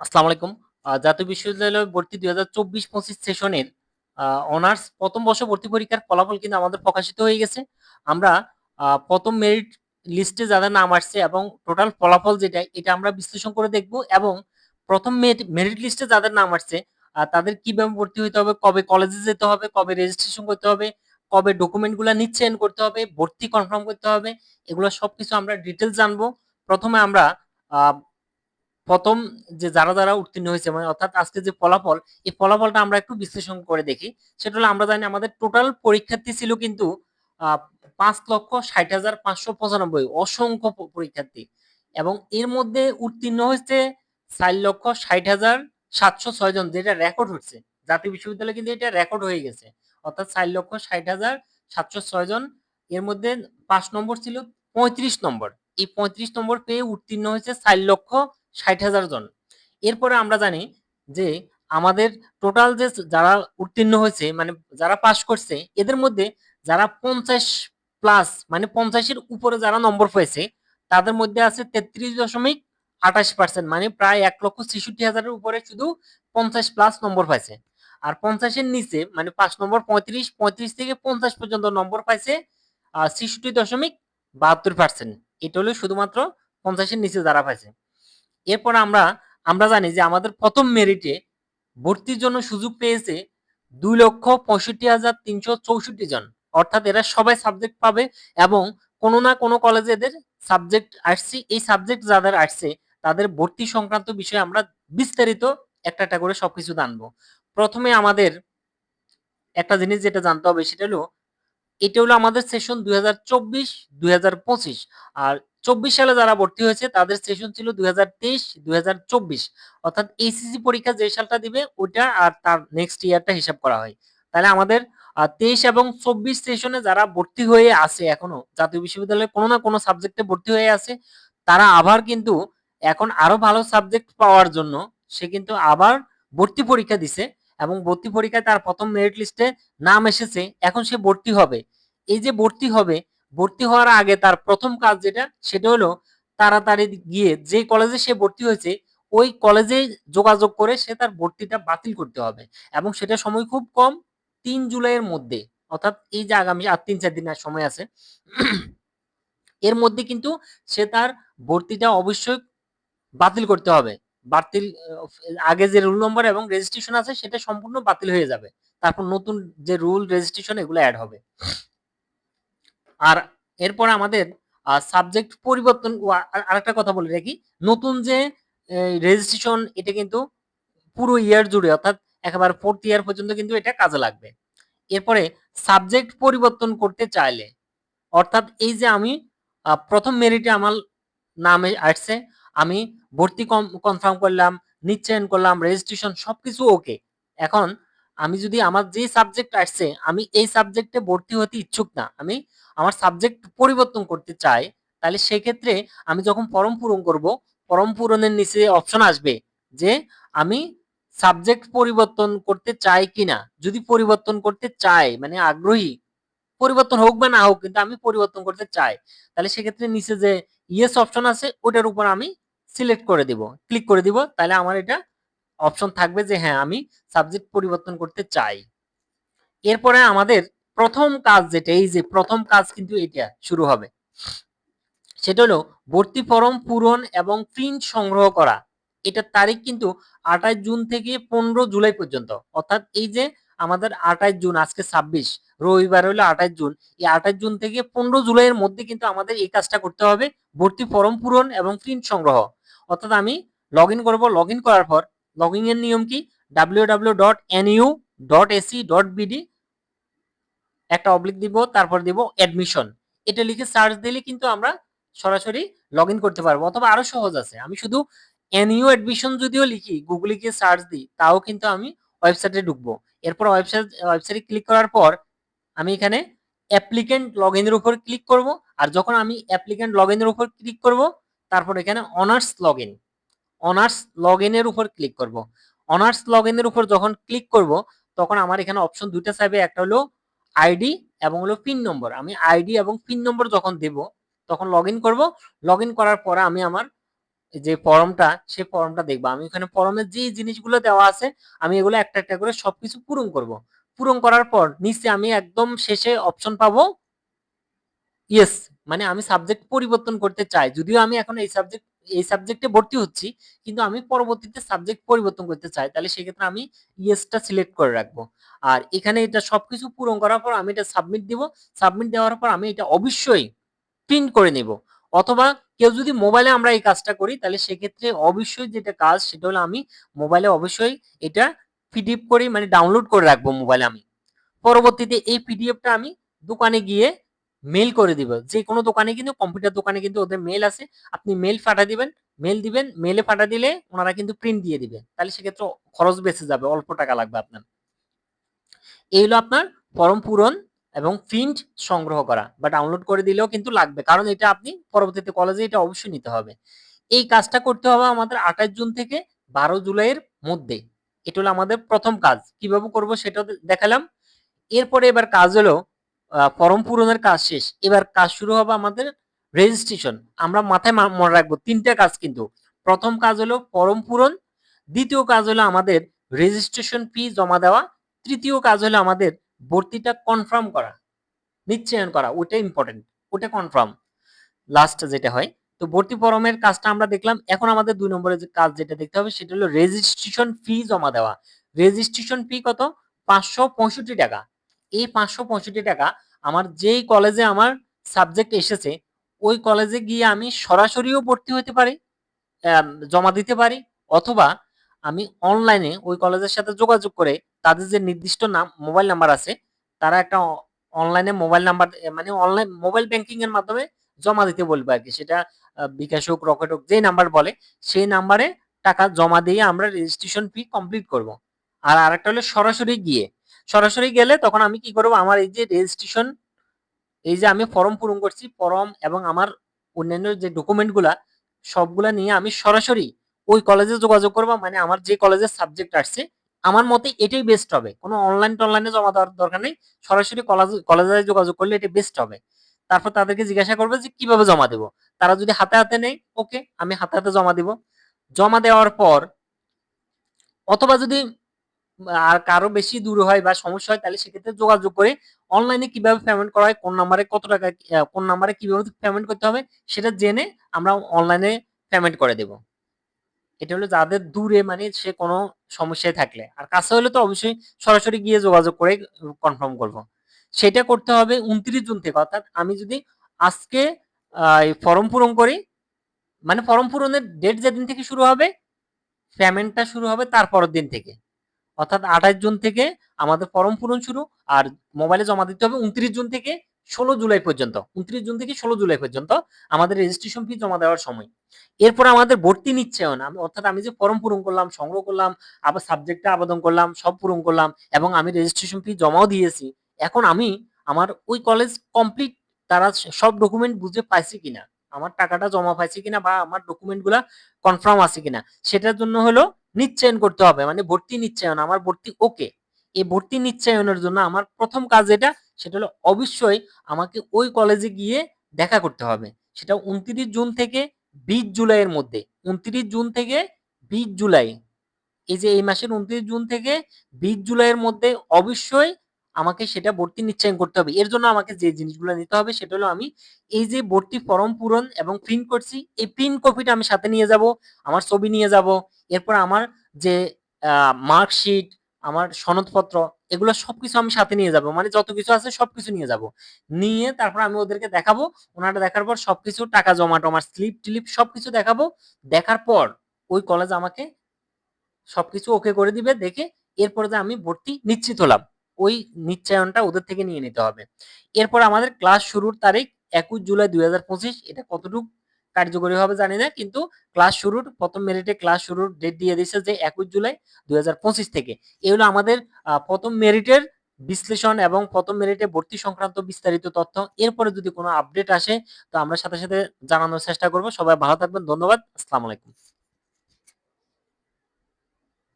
আসসালামু আলাইকুম। জাতীয় বিশ্ববিদ্যালয় ভর্তি ২০২৪-২৫ সেশনের আ অনার্স প্রথম বর্ষ ভর্তি পরীক্ষার ফলাফল কিন্তু আমাদের প্রকাশিত হয়ে গেছে। আমরা ১ম মেরিট লিস্টে যাদের নাম আসছে এবং টোটাল ফলাফল যেটা, এটা আমরা বিশ্লেষণ করে দেখব এবং প্রথম মেরিট লিস্টে যাদের নাম আসছে তাদের কীভাবে ভর্তি হইতে হবে, কবে কলেজে যেতে হবে, কবে রেজিস্ট্রেশন করতে হবে, কবে ডকুমেন্টগুলা নিচ্ছয়ন করতে হবে, ভর্তি কনফার্ম করতে হবে, এগুলো সবকিছু আমরা ডিটেলস জানব। ১ম এ আমরা ১ম যে যারা, যারা উত্তীর্ণ হয়েছে মানে অর্থাৎ আজকে যে ফলাফল, এই ফলাফলটা আমরা একটু বিশ্লেষণ করে দেখি। সেটা হলো আমরা জানি আমাদের টোটাল পরীক্ষার্থী ছিল কিন্তু পাঁচ লক্ষ ষাট হাজার পাঁচশো পঁচানব্বই অসংখ্য পরীক্ষার্থী এবং এর মধ্যে উত্তীর্ণ হয়েছে ৪,৬০,৭০৬ জন যেটা রেকর্ড হচ্ছে। জাতীয় বিশ্ববিদ্যালয়ে কিন্তু এটা রেকর্ড হয়ে গেছে। অর্থাৎ ৪,৬০,৭০৬ জন। এর মধ্যে পাঁচ নম্বর ছিল ৩৫ নম্বর। এই ৩৫ নম্বর পেয়ে উত্তীর্ণ হয়েছে ৪,৬০,০০০ জন। এরপরে আমরা জানি যে আমাদের টোটাল যে যারা উত্তীর্ণ হয়েছে মানে যারা পাস করছে এদের মধ্যে যারা ৫০ প্লাস মানে ৫০ এর উপরে যারা নম্বর পেয়েছে তাদের মধ্যে আছে ৩৩.২৮% মানে প্রায় ১,৬৬,০০০ হাজারের উপরে শুধু ৫০ প্লাস নম্বর পাইছে। আর পঞ্চাশের নিচে মানে পাঁচ নম্বর ৩৫, ৩৫ থেকে ৫০ পর্যন্ত নম্বর পাইছে ছেষট্টি দশমিক বাহাত্তর পার্সেন্ট এটা হলো শুধুমাত্র পঞ্চাশের নিচে যারা পাইছে। এরপরে আমরা, আমরা জানি যে আমাদের প্রথম মেরিটে ভর্তির জন্য সুযোগ পেয়েছে ২,৬৫,৩৬৪ জন। অর্থাৎ এরা সবাই সাবজেক্ট পাবে এবং কোনো না কোনো কলেজে এদের সাবজেক্ট আসছে। এই সাবজেক্ট যাদের আসছে তাদের ভর্তি সংক্রান্ত বিষয়ে আমরা বিস্তারিত একটা, একটা করে সবকিছু জানব। ১ম এ আমাদের একটা জিনিস যেটা জানতে হবে সেটা হলো, এটা হলো আমাদের সেশন ২০২৪-২০২৫ আর ২৪ সালে যারা ভর্তি হয়েছে তাদের সেশন ছিল ২০২৩-২০২৪ অর্থাৎ এইচএসসি পরীক্ষা যে সালটা দিবে ওইটা আর তার নেক্সট ইয়ারটা হিসাব করা হয়। তাহলে আমাদের তেইশ এবং ২৪ সেশনে যারা ভর্তি হয়ে আছে এখনও জাতীয় বিশ্ববিদ্যালয়ে কোনো না কোনো সাবজেক্টে ভর্তি হয়ে আছে, তারা আবার কিন্তু এখন আরও ভালো সাবজেক্ট পাওয়ার জন্য সে কিন্তু আবার ভর্তি পরীক্ষা দিছে এবং ভর্তি পরীক্ষায় তার প্রথম মেরিট লিস্টে নাম এসেছে। এখন সে ভর্তি হবে। এই যে ভর্তি হবে, ভর্তি হওয়ার আগে তার প্রথম কাজ যেটা, সেটা হলো তাড়াতাড়ি গিয়ে যে কলেজে সে ভর্তি হয়েছে, ওই কলেজে যোগাযোগ করে সে তার ভর্তিটা বাতিল করতে হবে এবং সেটা সময় খুব কম, তিন জুলাইয়ের মধ্যে। অর্থাৎ এই যে আগামী আর ৩-৪ দিন আর সময় আছে। এর মধ্যে কিন্তু সে তার ভর্তিটা অবশ্যই বাতিল করতে হবে। বাতিল, আগে যে রুল নম্বর এবং রেজিস্ট্রেশন আছে, সেটা সম্পূর্ণ বাতিল হয়ে যাবে। তারপর নতুন যে রুল রেজিস্ট্রেশন এগুলো অ্যাড হবে। আর এরপর আমাদের সাবজেক্ট পরিবর্তন আরেকটা কথা বলে রাখি। নতুন যে রেজিস্ট্রেশন এটা কিন্তু পুরো ইয়ার জুড়ে অর্থাৎ একেবারে ফোর্থ ইয়ার পর্যন্ত কিন্তু এটা কাজে লাগবে। এরপরে সাবজেক্ট পরিবর্তন করতে চাইলে অর্থাৎ এই যে আমি প্রথম মেরিটে আমার নামে আসছে, আমি ভর্তি কনফার্ম করলাম, নিশ্চয়ন করলাম, রেজিস্ট্রেশন সবকিছু ওকে। এখন আমি যদি আমার যে সাবজেক্ট আসছে আমি এই সাবজেক্টে ভর্তি হতে ইচ্ছুক না। আমি আমার সাবজেক্ট পরিবর্তন করতে চাই, তাহলে সেক্ষেত্রে আমি যখন ফর্ম পূরণ করব, ফর্ম পূরণের নিচে অপশন আসবে যে আমি সাবজেক্ট পরিবর্তন করতে চাই কিনা? যদি পরিবর্তন করতে চাই মানে আগ্রহী, পরিবর্তন হোক বা না হোক কিন্তু আমি পরিবর্তন করতে চাই। তাহলে সেক্ষেত্রে নিচে যে ইয়েস অপশন আছে ওটার উপর আমি সিলেক্ট করে দিব। ক্লিক করে দিব। তাহলে আমার এটা অপশন থাকবে যে হ্যাঁ, আমি সাবজেক্ট পরিবর্তন করতে চাই। এরপরে আমাদের প্রথম কাজ যেটা এই যে প্রথম কাজ কিন্তু এটা শুরু হবে। সেটা হলো ভর্তি ফরম পূরণ এবং প্রিন্ট সংগ্রহ করা। এটার তারিখ কিন্তু ২৮ জুন থেকে ১৫ জুলাই পর্যন্ত। অর্থাৎ এই যে আমাদের ২৮ জুন আজকে ২৬ রবিবার হলো ২৮ জুন। এই ২৮ জুন থেকে ১৫ জুলাইয়ের মধ্যে কিন্তু আমাদের এই কাজটা করতে হবে। ভর্তি ফরম পূরণ এবং প্রিন্ট সংগ্রহ। অর্থাৎ আমি লগইন করব। লগইন করার পর লগইন এর নিয়ম কি? www.nu.ac.bd একটা অবলিক দিব, তারপর দিব অ্যাডমিশন। এটা লিখে সার্চ দিলে কিন্তু আমরা সরাসরি লগইন করতে পারব অথবা আরও সহজ আছে। আমি শুধু এনইউ অ্যাডমিশন যদিও লিখি, গুগলে গিয়ে সার্চ দিই, তাও কিন্তু আমি ওয়েবসাইটে ঢুকবো। এরপর ওয়েবসাইট ওয়েবসাইটে ক্লিক করার পর আমি এখানে অ্যাপ্লিক্যান্ট লগইন এর উপর ক্লিক করব। আর যখন আমি অ্যাপ্লিক্যান্ট লগইন এর উপর ক্লিক করব, তারপর এখানে অনার্স লগইন, অনার্স লগ ইনের উপর ক্লিক করব। অনার্স লগ ইনের উপর যখন ক্লিক করব, তখন আমার এখানে অপশন ২ টা চাইবে। একটা হলো আইডি এবং হলো পিন নম্বর। আমি আইডি এবং পিন নম্বর যখন দেব, তখন লগইন করব। লগইন করার পরে আমি আমার যে ফর্মটা সেই ফর্মটা দেখব আমি ওখানে ফর্মের যে জিনিসগুলো দেওয়া আছে আমি এগুলো একটা একটা করে সবকিছু পূরণ করব পূরণ করার পর নিচে আমি একদম শেষে অপশন পাবো ইয়েস মানে আমি সাবজেক্ট পরিবর্তন করতে চাই। যদিও আমি এখন এই সাবজেক্ট এই সাবজেক্টে ভর্তি হচ্ছি, কিন্তু আমি পরবর্তীতে সাবজেক্ট পরিবর্তন করতে চাই, তাহলে সেক্ষেত্রে আমি ইয়েসটা সিলেক্ট করে রাখব। আর এখানে এটা সবকিছু পূরণ করার পর আমি এটা সাবমিট দিব। সাবমিট দেওয়ার পর আমি এটা অবশ্যই প্রিন্ট করে নেব। অথবা কেউ যদি মোবাইলে আমরা এই কাজটা করি, তাহলে সেক্ষেত্রে অবশ্যই যেটা কাজ, সেটা হলো আমি মোবাইলে অবশ্যই এটা পিডিএফ করে মানে ডাউনলোড করে রাখব মোবাইলে আমি। পরবর্তীতে এই পিডিএফটা আমি দোকানে গিয়ে মেল করে দিব। যে কোনো দোকানে কিন্তু কম্পিউটার দোকানে কিন্তু ওদের মেল আছে। আপনি মেল পাঠা দিবেন মেল দিবেন মেলে পাঠা দিলে ওনারা কিন্তু প্রিন্ট দিয়ে দিবে। তাহলে সেক্ষেত্রে খরচ বেঁচে যাবে, অল্প টাকা লাগবে আপনার। এই হলো আপনার ফর্ম পূরণ এবং প্রিন্ট সংগ্রহ করা। বা ডাউনলোড করে দিলেও কিন্তু লাগবে। কারণ এটা আপনি পরবর্তীতে কলেজে এটা অবশ্যই নিতে হবে। এই কাজটা করতে হবে আমাদের আঠাশ জুন থেকে বারো জুলাইয়ের মধ্যে। এটা হলো আমাদের প্রথম কাজ। কীভাবে করব সেটা দেখালাম। এরপরে এবার কাজ হলো ফর্ম পূরণের কাজ শেষ। এবার কাজ শুরু হবে আমাদের রেজিস্ট্রেশন আমরা মাথায় মনে রাখব, তিনটা কাজ কিন্তু। প্রথম কাজ হলো ফর্ম পূরণ, দ্বিতীয় কাজ হলো আমাদের রেজিস্ট্রেশন ফি জমা দেওয়া, তৃতীয় কাজ হলো আমাদের ভর্তিটা কনফার্ম করা, নিশ্চয়ন করা ওটা ইম্পর্টেন্ট ওটা কনফার্ম লাস্ট যেটা হয়, তো ভর্তি ফর্মের কাজটা আমরা দেখলাম, এখন আমাদের দুই নম্বরের যে কাজ যেটা দেখতে হবে, সেটা হলো রেজিস্ট্রেশন ফি জমা দেওয়া। রেজিস্ট্রেশন ফি কত? পাঁচশো পঁয়ষট্টি টাকা। এই পাঁচশো পঁয়ষট্টি টাকা আমার যেই কলেজে আমার সাবজেক্ট এসেছে, ওই কলেজে গিয়ে আমি সরাসরিও ভর্তি হতে পারি জমা দিতে পারি, অথবা আমি অনলাইনে ওই কলেজের সাথে যোগাযোগ করে তাদের যে নির্দিষ্ট নাম মোবাইল নাম্বার আছে, তারা একটা অনলাইনে মোবাইল নাম্বার মানে অনলাইন মোবাইল ব্যাংকিং এর মাধ্যমে জমা দিতে বলবে আর কি সেটা বিকাশ হোক, রকেট হোক, যেই নাম্বার বলে, সেই নাম্বারে টাকা জমা দিয়ে আমরা রেজিস্ট্রেশন ফি কমপ্লিট করব। আর আরেকটা হলো সরাসরি গিয়ে সরাসরি গেলে তখন আমি কি করব? আমার এই যে রেজিস্ট্রেশন এই যে আমি ফর্ম পূরণ করছি ফর্ম এবং আমার অন্যান্য যে ডকুমেন্টগুলা সবগুলা নিয়ে আমি সরাসরি ওই কলেজে যোগাযোগ করব। মানে আমার যে কলেজের সাবজেক্ট আসছে, আমার মতে এটাই বেস্ট হবে। কোনো অনলাইন টনলাইনে জমা দেওয়ার দরকার নেই। সরাসরি কলেজ কলেজে যোগাযোগ করলে এটা বেস্ট হবে। তারপর তাদেরকে জিজ্ঞাসা করবে যে কীভাবে জমা দেব? তারা যদি হাতে হাতে নেই ওকে আমি হাতে হাতে জমা দিব। জমা দেওয়ার পর অথবা যদি আর কারও বেশি দূর হয় বা সমস্যা হয়, তাহলে সেক্ষেত্রে যোগাযোগ করে অনলাইনে কীভাবে পেমেন্ট করা হয়, কোন নাম্বারে কত টাকা কোন নাম্বারে কীভাবে পেমেন্ট করতে হবে, সেটা জেনে আমরা অনলাইনে পেমেন্ট করে দেব। এটা হলো যাদের দূরে মানে সে কোনো সমস্যায় থাকলে। আর কাছে হলে তো অবশ্যই সরাসরি গিয়ে যোগাযোগ করে কনফার্ম করব। সেটা করতে হবে উনত্রিশ জুন থেকে, অর্থাৎ আমি যদি আজকে ফর্ম পূরণ করি মানে ফর্ম পূরণের ডেট যেদিন থেকে শুরু হবে পেমেন্টটা শুরু হবে তারপরের দিন থেকে। অর্থাৎ আঠাশ জুন থেকে আমাদের ফর্ম পূরণ শুরু আর মোবাইলে জমা দিতে হবে উনত্রিশ জুন থেকে ষোলো জুলাই পর্যন্ত। উনত্রিশ জুন থেকে ষোলো জুলাই পর্যন্ত আমাদের রেজিস্ট্রেশন ফি জমা দেওয়ার সময়। এরপর আমাদের ভর্তি আমি অর্থাৎ আমি যে ফর্ম পূরণ করলাম, সংগ্রহ করলাম, আবার সাবজেক্টে আবেদন করলাম, সব পূরণ করলাম, এবং আমি রেজিস্ট্রেশন ফি জমাও দিয়েছি, এখন আমি আমার ওই কলেজ কমপ্লিট তারা সব ডকুমেন্ট বুঝে পাইছি কিনা, আমার টাকাটা জমা পাইছি কিনা বা আমার ডকুমেন্টগুলা কনফার্ম আছে কিনা, সেটার জন্য হলো নিশ্চয়ন করতে হবে মানে ভর্তি নিশ্চয়ন, আমার ভর্তি ওকে এই ভর্তি নিশ্চয়নের জন্য আমার প্রথম কাজ যেটা, সেটা হলো অবশ্যই আমাকে ওই কলেজে গিয়ে দেখা করতে হবে। সেটা উনত্রিশ জুন থেকে বিশ জুলাইয়ের মধ্যে, উনত্রিশ জুন থেকে বিশ জুলাই। এই যে এই মাসের উনত্রিশ জুন থেকে বিশ জুলাইয়ের মধ্যে অবশ্যই আমাকে সেটা ভর্তি নিশ্চয়ন করতে হবে। এর জন্য আমাকে যে জিনিসগুলো নিতে হবে, সেটা হলো আমি এই যে ভর্তি ফর্ম পূরণ এবং প্রিন্ট করছি, এই প্রিন্ট কপিটা আমি সাথে নিয়ে যাব, আমার ছবি নিয়ে যাব এরপর আমার যে মার্কশিট আমার সনদপত্র, এগুলো সবকিছু আমি সাথে নিয়ে যাব। মানে যত কিছু আছে সবকিছু নিয়ে যাব। নিয়ে তারপর আমি ওদেরকে দেখাবো। ওনারা দেখার পর সবকিছু, টাকা জমা টমার স্লিপ টিলিপ সবকিছু দেখাবো। দেখার পর ওই কলেজ আমাকে সবকিছু ওকে করে দিবে। দেখে এরপরে যে আমি ভর্তি নিশ্চিত হলাম। ওই নিশ্চয়নটা ওদের থেকে নিয়ে নিতে হবে। এরপর আমাদের ক্লাস শুরুর তারিখ একুশ জুলাই দুই হাজার পঁচিশ। এটা কতটুকু? কার্যকরী হবে, জানি না, কিন্তু ক্লাস শুরুর, প্রথম মেরিটে ক্লাস শুরুর ডেট দিয়ে দিয়েছে যে একুশ জুলাই দুই হাজার পঁচিশ থেকে। এই হলো আমাদের প্রথম মেরিটের বিশ্লেষণ এবং প্রথম মেরিটে ভর্তি সংক্রান্ত বিস্তারিত তথ্য। এরপরে যদি কোনো আপডেট আসে, তো আমরা সাথে সাথে জানানোর চেষ্টা করব। সবাই ভালো থাকবেন, ধন্যবাদ, আসসালামু আলাইকুম।